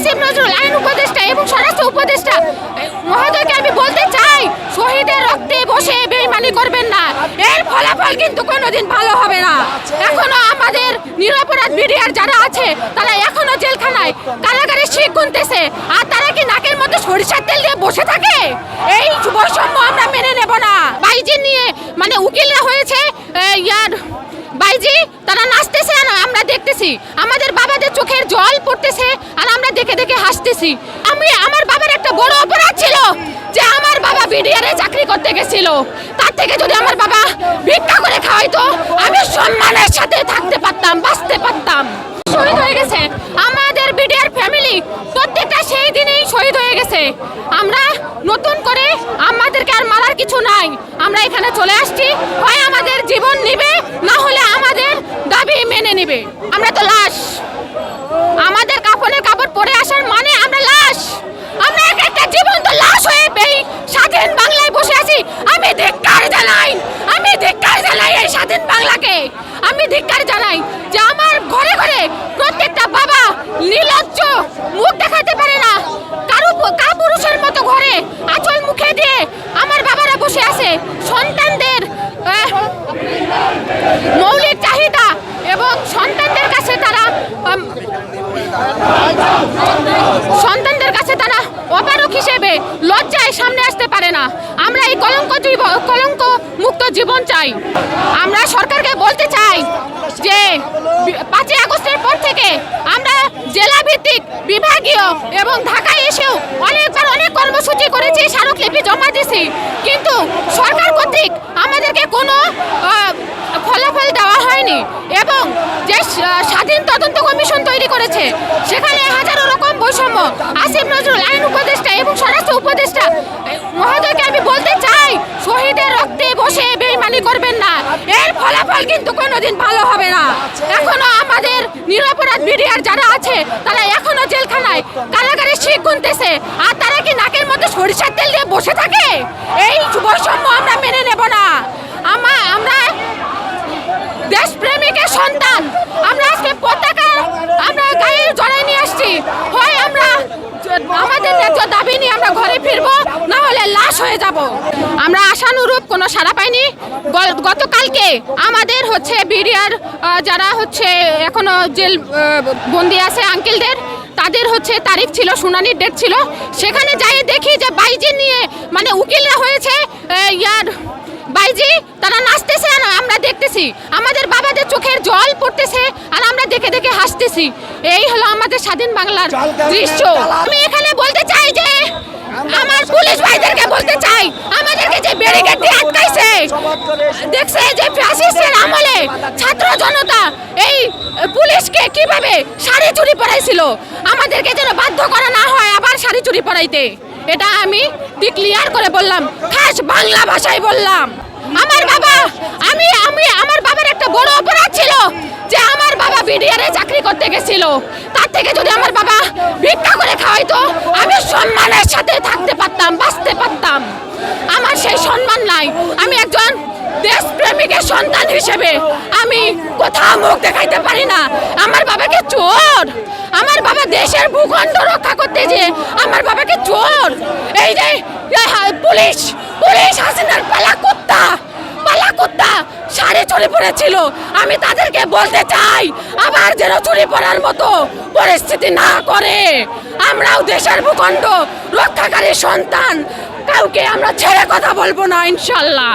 আসিফ নজরুল, আইন উপদেষ্টা এবং স্বরাষ্ট্র উপদেষ্টা। মহোদয়কে আমি বলতে চাই, শহীদের রক্তে বসে বেইমানি করবেন না। এর ফলাফল কিন্তু কোনোদিন ভালো হবে না। এখনও আমাদের নিরপরাধ মিডিয়ার যারা আছে, তারা এখনও জেলখানায় কারাগারে শিখ গুনতেছে। আর তারা কি নাকের মধ্যে সরিষার তেল দিয়ে বসে থাকে? এই বৈষম্য আমরা মেনে নেব না। বাইজি নিয়ে মানে উকিলরা হয়েছে ইয়ার বাইজি, তারা নাচতেছে আর আমরা দেখতেছি। আমাদের বাবাদের চোখের জল পড়তেছে। হাসতেছি আমি, আমার বাবার একটা বড় অপরাধ ছিল যে আমার বাবা বিডিআরে চাকরি করতে গেছিল। তার থেকে যদি আমার বাবা ভিক্ষা করে খাওয়াইতো, আমি সম্মানের সাথে থাকতে পারতাম, বাঁচতে পারতাম। শহীদ হয়ে গেছে। আমাদের বিডিআর ফ্যামিলি প্রত্যেকটা সেই দিনেই শহীদ হয়ে গেছে। আমরা নতুন করে আমাদেরকে আর মারার কিছু নাই। আমরা এখানে চলে আসছি। হয় আমাদের জীবন নিবে, না হলে আমাদের দাবি মেনে নিবে আমরা তো লাশ আমাদের কাপড়ের কাপড় পরে আসার মানে আমরা লাশ আমরা এক একটা জীবন্ত লাশ হয়ে এই স্বাধীন বাংলায় বসে আছি আমি ধিক্কার জানাই আমি ধিক্কার জানাই এই স্বাধীন বাংলাকে আমি ধিক্কার জানাই যে আমার ঘরে ঘরে প্রত্যেকটা বাবা নীলজ্জ মুখ দেখাতে পারে না কারু কাপুরুষের মতো ঘরে আঁচল মুখে দিয়ে আমার বাবারা বসে আছে সন্তানদের আহ, মৌলিক চাহিদা এবং সন্তানদের কাছে তারা উম, সন্তানদের কাছে তারা অপারক হিসেবে লজ্জায় সামনে আসতে পারে না আমরা এই কলঙ্ক কলঙ্ক মুক্ত জীবন চাই। আমরা সরকারকে বলতে চাই যে পাঁচই আগস্টের পর থেকে আমরা জেলা ভিত্তিক বিভাগীয় এবং ঢাকায় এসেও অনেকবার অনেক কর্মসূচি করেছি, স্মারকলিপি জমা দিছি কিন্তু সরকার কর্তৃক আমাদেরকে কোনো ফলাফল দেওয়া হয়নি এবং যে স্বাধীন তদন্ত কমিশন তৈরি করেছে, সেখানে হাজারো রকম বৈষম্য। আসিফ নজরুল আইন উপদেষ্টা এবং স্বরাষ্ট্র উপদেষ্টা। মহোদয়কে আমি বলতে চাই, শহীদের রক্তে বসে বেইমানি করবেন না। এর ফলাফল কিন্তু কোনোদিন ভালো হবে না। এখনও আমাদের নিরপরাধ মিডিয়ার যারা আছে, তারা এখনও জেলখানায় কারাগারে শিখ গুনতেছে আর তারা কি নাকের মধ্যে সরিষার তেল দিয়ে বসে থাকে এই বৈষম্য আমরা মেনে নেব না আমা আমরা দেশপ্রেমিকের সন্তান আমরা আজকে পতাকা আমরা গায়ে জড়াই নিয়ে আসছি হয় আমরা জ- আমাদের ন্যায্য দাবি নিয়ে আমরা ঘরে ফিরবো না হলে লাশ হয়ে যাব। আমরা আশানুরূপ কোনো সাড়া পাইনি। গতকালকে আমাদের হচ্ছে বিডিআর যারা হচ্ছে এখনও জেল বন্দি আছে আঙ্কেলদের তাদের হচ্ছে তারিখ ছিল শুনানির ডেট ছিল। সেখানে যাই দেখি যে বাইজি নিয়ে মানে উকিলরা হয়েছে ইয়ার বাইজি তারা নাচতেছে আর আমরা দেখতেছি। আমাদের বাবাদের চোখের জল পড়তেছে আর আমরা দেখে দেখে হাসতেছি। এই হলো আমাদের স্বাধীন বাংলার দৃশ্য। আমি এখানে বলতে চাই যে আমার পুলিশ ভাইদেরকে বলতে চাই আমাদেরকে যে ব্যারিকেড দিয়ে আটকাইছে দেখছে যে ফ্যাসিস্টের আমলে ছাত্র জনতা এই পুলিশকে কীভাবে শাড়ি চুরি পরাইছিল? আমাদেরকে যেন বাধ্য করা না হয় আবার শাড়ি চুরি পরাইতে। এটা আমি ডিক্লিয়ার করে বললাম, খাস বাংলা ভাষায় বললাম। আমার বাবা, আমি আমি, আমার বাবার একটা বড় অপরাধ ছিল যে আমার বাবা বিডিআরে চাকরি করতে গেছিল। তার থেকে যদি আমার বাবা ভিক্ষা করে খাওয়াইতো, আমি সম্মানের সাথে থাকতে পারতাম, বাঁচতে পারতাম। আমার সেই সম্মান নাই। দেশপ্রেমিকের সন্তান হিসেবে আমি কোথাও মুখ দেখাইতে পারি না। আমার বাবাকে চোর। আমার বাবা দেশের ভূখণ্ড রক্ষা করতে যে আমার বাবাকে চোর। এই যে পুলিশ পুলিশ, হাসিনার পালা কুত্তা পালা কুত্তা শাড়ি চুরি পড়েছিল। আমি তাদেরকে বলতে চাই, আবার যেন চুরি পড়ার মতো পরিস্থিতি না করে। আমরাও দেশের ভূখণ্ড রক্ষাকারী সন্তান। কাউকে আমরা ছেড়ে কথা বলব না, ইনশাল্লাহ।